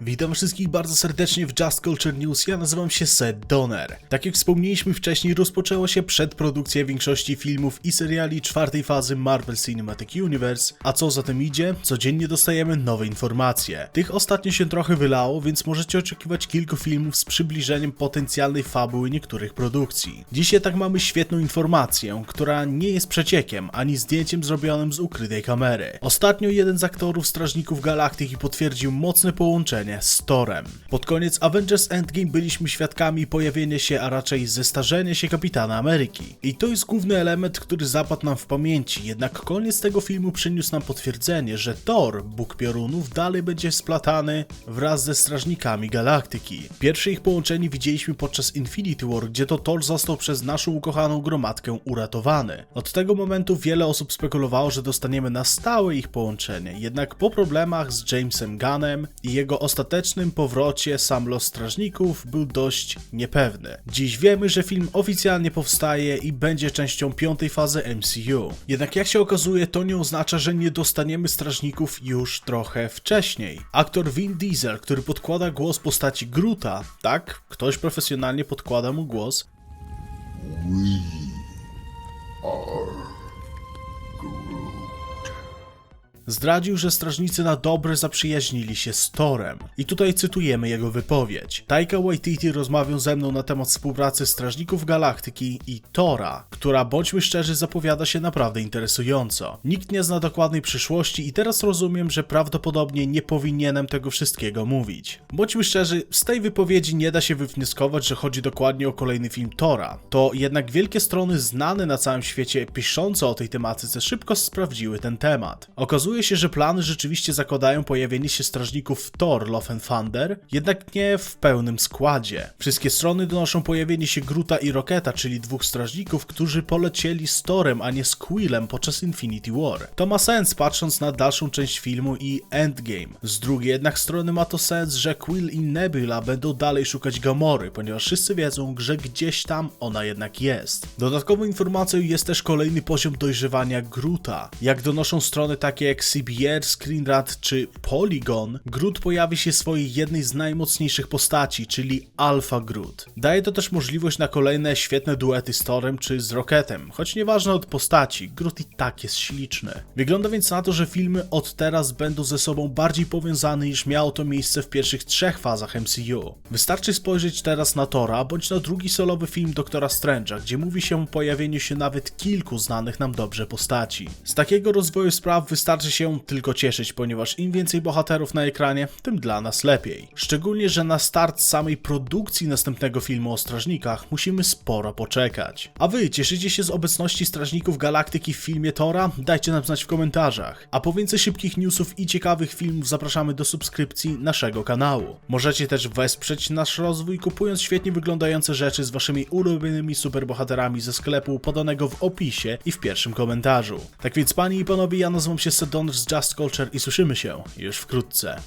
Witam wszystkich bardzo serdecznie w Just Culture News, ja nazywam się Seth Donner. Tak jak wspomnieliśmy wcześniej, rozpoczęła się przedprodukcja większości filmów i seriali czwartej fazy Marvel Cinematic Universe, a co za tym idzie, codziennie dostajemy nowe informacje. Tych ostatnio się trochę wylało, więc możecie oczekiwać kilku filmów z przybliżeniem potencjalnej fabuły niektórych produkcji. Dziś jednak mamy świetną informację, która nie jest przeciekiem, ani zdjęciem zrobionym z ukrytej kamery. Ostatnio jeden z aktorów Strażników Galaktyki potwierdził mocne połączenie z Torem. Pod koniec Avengers Endgame byliśmy świadkami pojawienia się, a raczej zestarzenia się Kapitana Ameryki. I to jest główny element, który zapadł nam w pamięci, jednak koniec tego filmu przyniósł nam potwierdzenie, że Thor, Bóg Piorunów, dalej będzie splatany wraz ze Strażnikami Galaktyki. Pierwsze ich połączenie widzieliśmy podczas Infinity War, gdzie to Thor został przez naszą ukochaną gromadkę uratowany. Od tego momentu wiele osób spekulowało, że dostaniemy na stałe ich połączenie, jednak po problemach z Jamesem Gunnem i jego ostatecznym powrocie sam los strażników był dość niepewny. Dziś wiemy, że film oficjalnie powstaje i będzie częścią piątej fazy MCU. Jednak jak się okazuje, to nie oznacza, że nie dostaniemy strażników już trochę wcześniej. Aktor Vin Diesel, który podkłada głos postaci Gruta, tak, ktoś profesjonalnie podkłada mu głos, zdradził, że strażnicy na dobre zaprzyjaźnili się z Torem. I tutaj cytujemy jego wypowiedź. Taika Waititi rozmawiał ze mną na temat współpracy Strażników Galaktyki i Tora, która bądźmy szczerzy zapowiada się naprawdę interesująco. Nikt nie zna dokładnej przyszłości i teraz rozumiem, że prawdopodobnie nie powinienem tego wszystkiego mówić. Bądźmy szczerzy, z tej wypowiedzi nie da się wywnioskować, że chodzi dokładnie o kolejny film Tora. To jednak wielkie strony znane na całym świecie piszące o tej tematyce szybko sprawdziły ten temat. Okazuje się, że plany rzeczywiście zakładają pojawienie się strażników Thor Love and Thunder, jednak nie w pełnym składzie. Wszystkie strony donoszą pojawienie się Gruta i Rocketa, czyli dwóch strażników, którzy polecieli z Torem, a nie z Quillem podczas Infinity War. To ma sens patrząc na dalszą część filmu i Endgame. Z drugiej jednak strony ma to sens, że Quill i Nebula będą dalej szukać Gamory, ponieważ wszyscy wiedzą, że gdzieś tam ona jednak jest. Dodatkową informacją jest też kolejny poziom dojrzewania Gruta. Jak donoszą strony takie jak CBR, Screenrant czy Polygon, Groot pojawi się w swojej jednej z najmocniejszych postaci, czyli Alpha Groot. Daje to też możliwość na kolejne świetne duety z Thorem czy z Rocketem, choć nieważne od postaci, Groot i tak jest śliczny. Wygląda więc na to, że filmy od teraz będą ze sobą bardziej powiązane niż miało to miejsce w pierwszych trzech fazach MCU. Wystarczy spojrzeć teraz na Tora, bądź na drugi solowy film Doktora Strange'a, gdzie mówi się o pojawieniu się nawet kilku znanych nam dobrze postaci. Z takiego rozwoju spraw wystarczy się tylko cieszyć, ponieważ im więcej bohaterów na ekranie, tym dla nas lepiej. Szczególnie, że na start samej produkcji następnego filmu o strażnikach musimy sporo poczekać. A wy cieszycie się z obecności strażników galaktyki w filmie Tora? Dajcie nam znać w komentarzach. A po więcej szybkich newsów i ciekawych filmów zapraszamy do subskrypcji naszego kanału. Możecie też wesprzeć nasz rozwój kupując świetnie wyglądające rzeczy z waszymi ulubionymi superbohaterami ze sklepu podanego w opisie i w pierwszym komentarzu. Tak więc panie i panowie, ja nazywam się Sedon z Just Culture i słyszymy się już wkrótce.